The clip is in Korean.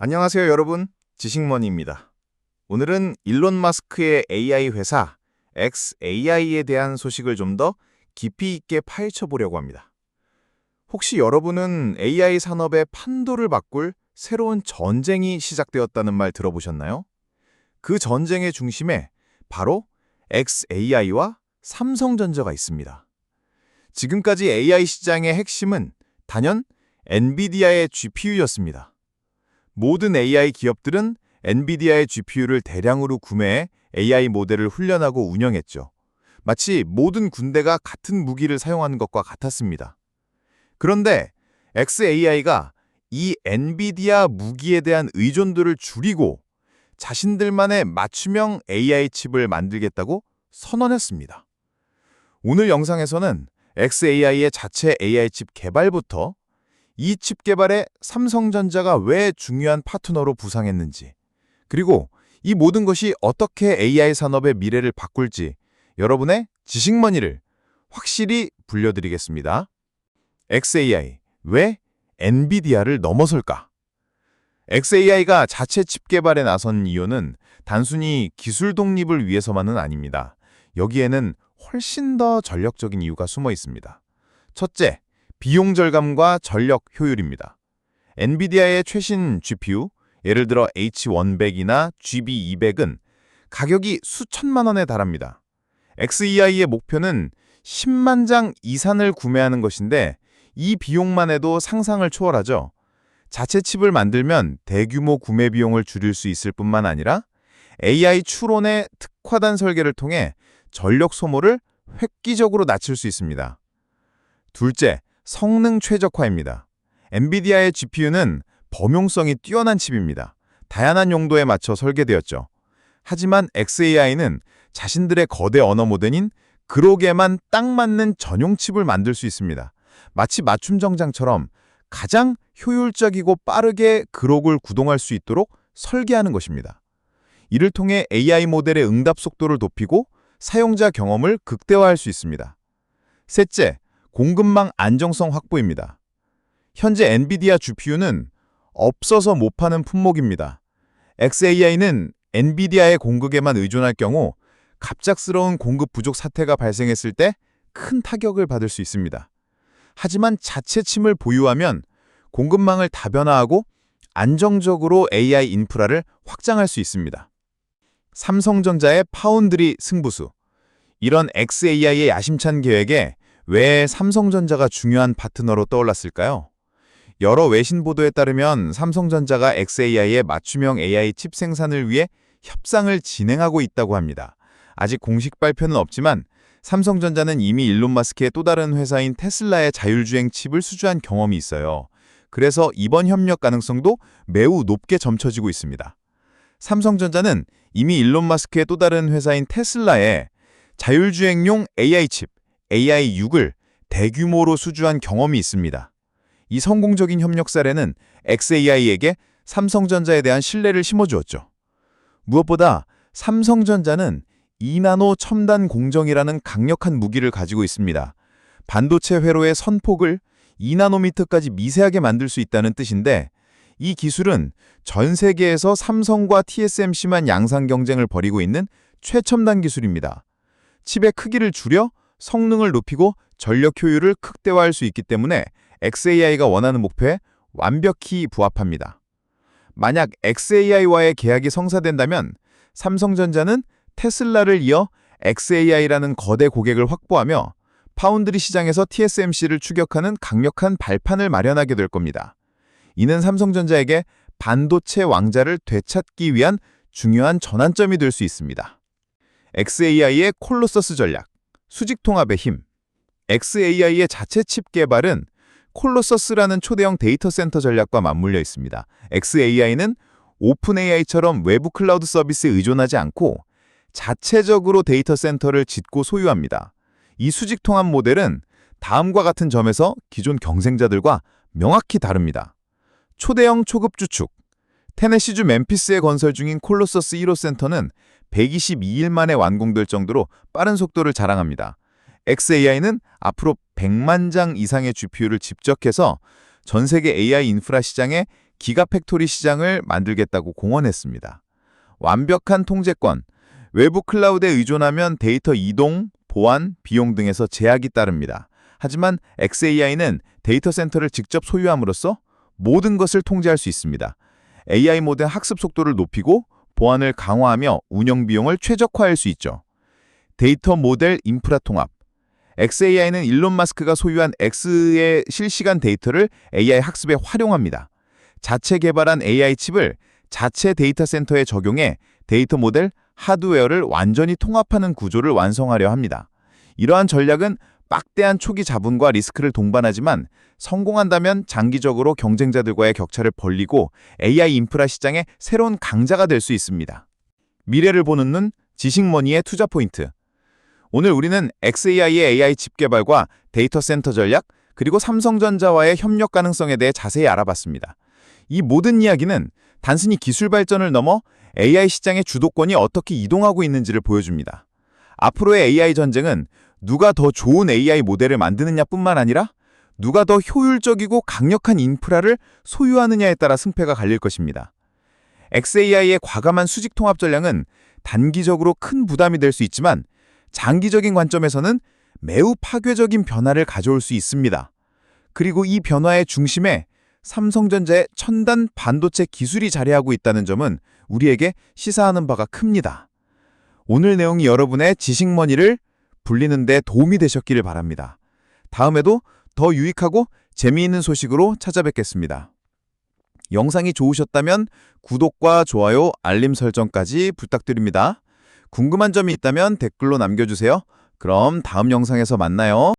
안녕하세요, 여러분. 지식머니입니다. 오늘은 일론 마스크의 AI 회사 XAI에 대한 소식을 좀 더 깊이 있게 파헤쳐 보려고 합니다. 혹시 여러분은 AI 산업의 판도를 바꿀 새로운 전쟁이 시작되었다는 말 들어보셨나요? 그 전쟁의 중심에 바로 XAI와 삼성전자가 있습니다. 지금까지 AI 시장의 핵심은 단연 엔비디아의 GPU였습니다. 모든 AI 기업들은 엔비디아의 GPU를 대량으로 구매해 AI 모델을 훈련하고 운영했죠. 마치 모든 군대가 같은 무기를 사용하는 것과 같았습니다. 그런데 XAI가 이 엔비디아 무기에 대한 의존도를 줄이고 자신들만의 맞춤형 AI 칩을 만들겠다고 선언했습니다. 오늘 영상에서는 XAI의 자체 AI 칩 개발부터 이 칩 개발에 삼성전자가 왜 중요한 파트너로 부상했는지, 그리고 이 모든 것이 어떻게 AI 산업의 미래를 바꿀지 여러분의 지식머니를 확실히 불려드리겠습니다. XAI, 왜 엔비디아를 넘어설까? XAI가 자체 칩 개발에 나선 이유는 단순히 기술 독립을 위해서만은 아닙니다. 여기에는 훨씬 더 전력적인 이유가 숨어 있습니다. 첫째, 비용 절감과 전력 효율입니다. 엔비디아의 최신 GPU, 예를 들어 H100이나 GB200은 가격이 수천만 원에 달합니다. XEI의 목표는 10만 장 이산을 구매하는 것인데 이 비용만 해도 상상을 초월하죠. 자체 칩을 만들면 대규모 구매 비용을 줄일 수 있을 뿐만 아니라 AI 추론의 특화단 설계를 통해 전력 소모를 획기적으로 낮출 수 있습니다. 둘째, 성능 최적화입니다. 엔비디아의 GPU는 범용성이 뛰어난 칩입니다. 다양한 용도에 맞춰 설계되었죠. 하지만 XAI는 자신들의 거대 언어 모델인 그록에만 딱 맞는 전용 칩을 만들 수 있습니다. 마치 맞춤 정장처럼 가장 효율적이고 빠르게 그록을 구동할 수 있도록 설계하는 것입니다. 이를 통해 AI 모델의 응답 속도를 높이고 사용자 경험을 극대화할 수 있습니다. 셋째, 공급망 안정성 확보입니다. 현재 엔비디아 GPU는 없어서 못 파는 품목입니다. XAI는 엔비디아의 공급에만 의존할 경우 갑작스러운 공급 부족 사태가 발생했을 때 큰 타격을 받을 수 있습니다. 하지만 자체 침을 보유하면 공급망을 다변화하고 안정적으로 AI 인프라를 확장할 수 있습니다. 삼성전자의 파운드리 승부수 이런 XAI의 야심찬 계획에 왜 삼성전자가 중요한 파트너로 떠올랐을까요? 여러 외신 보도에 따르면 삼성전자가 XAI의 맞춤형 AI 칩 생산을 위해 협상을 진행하고 있다고 합니다. 아직 공식 발표는 없지만 삼성전자는 이미 일론 마스크의 또 다른 회사인 테슬라의 자율주행 칩을 수주한 경험이 있어요. 그래서 이번 협력 가능성도 매우 높게 점쳐지고 있습니다. 삼성전자는 이미 일론 마스크의 또 다른 회사인 테슬라에 자율주행용 AI 칩, AI6을 대규모로 수주한 경험이 있습니다. 이 성공적인 협력 사례는 XAI에게 삼성전자에 대한 신뢰를 심어주었죠. 무엇보다 삼성전자는 2나노 첨단 공정이라는 강력한 무기를 가지고 있습니다. 반도체 회로의 선폭을 2나노미터까지 미세하게 만들 수 있다는 뜻인데 이 기술은 전 세계에서 삼성과 TSMC만 양상 경쟁을 벌이고 있는 최첨단 기술입니다. 칩의 크기를 줄여 성능을 높이고 전력 효율을 극대화할 수 있기 때문에 XAI가 원하는 목표에 완벽히 부합합니다. 만약 XAI와의 계약이 성사된다면 삼성전자는 테슬라를 이어 XAI라는 거대 고객을 확보하며 파운드리 시장에서 TSMC를 추격하는 강력한 발판을 마련하게 될 겁니다. 이는 삼성전자에게 반도체 왕자를 되찾기 위한 중요한 전환점이 될 수 있습니다. XAI의 콜로서스 전략, 수직 통합의 힘 XAI의 자체 칩 개발은 콜로서스라는 초대형 데이터 센터 전략과 맞물려 있습니다. XAI는 오픈 AI처럼 외부 클라우드 서비스에 의존하지 않고 자체적으로 데이터 센터를 짓고 소유합니다. 이 수직 통합 모델은 다음과 같은 점에서 기존 경쟁자들과 명확히 다릅니다. 초대형 초급 주축 테네시주 멤피스에 건설 중인 콜로서스 1호 센터는 122일 만에 완공될 정도로 빠른 속도를 자랑합니다. XAI는 앞으로 100만 장 이상의 GPU를 집적해서 전 세계 AI 인프라 시장에 기가팩토리 시장을 만들겠다고 공언했습니다. 완벽한 통제권, 외부 클라우드에 의존하면 데이터 이동, 보안, 비용 등에서 제약이 따릅니다. 하지만 XAI는 데이터 센터를 직접 소유함으로써 모든 것을 통제할 수 있습니다. AI 모델 학습 속도를 높이고 보안을 강화하며 운영 비용을 최적화할 수 있죠. 데이터 모델 인프라 통합. XAI는 일론 마스크가 소유한 X의 실시간 데이터를 AI 학습에 활용합니다. 자체 개발한 AI 칩을 자체 데이터 센터에 적용해 데이터 모델 하드웨어를 완전히 통합하는 구조를 완성하려 합니다. 이러한 전략은 빡대한 초기 자본과 리스크를 동반하지만 성공한다면 장기적으로 경쟁자들과의 격차를 벌리고 AI 인프라 시장의 새로운 강자가 될 수 있습니다. 미래를 보는 눈, 지식머니의 투자 포인트. 오늘 우리는 XAI의 AI 칩 개발과 데이터 센터 전략, 그리고 삼성전자와의 협력 가능성에 대해 자세히 알아봤습니다. 이 모든 이야기는 단순히 기술 발전을 넘어 AI 시장의 주도권이 어떻게 이동하고 있는지를 보여줍니다. 앞으로의 AI 전쟁은 누가 더 좋은 AI 모델을 만드느냐뿐만 아니라 누가 더 효율적이고 강력한 인프라를 소유하느냐에 따라 승패가 갈릴 것입니다. XAI의 과감한 수직 통합 전략은 단기적으로 큰 부담이 될 수 있지만 장기적인 관점에서는 매우 파괴적인 변화를 가져올 수 있습니다. 그리고 이 변화의 중심에 삼성전자의 첨단 반도체 기술이 자리하고 있다는 점은 우리에게 시사하는 바가 큽니다. 오늘 내용이 여러분의 지식머니를 불리는 데 도움이 되셨기를 바랍니다. 다음에도 더 유익하고 재미있는 소식으로 찾아뵙겠습니다. 영상이 좋으셨다면 구독과 좋아요, 알림 설정까지 부탁드립니다. 궁금한 점이 있다면 댓글로 남겨주세요. 그럼 다음 영상에서 만나요.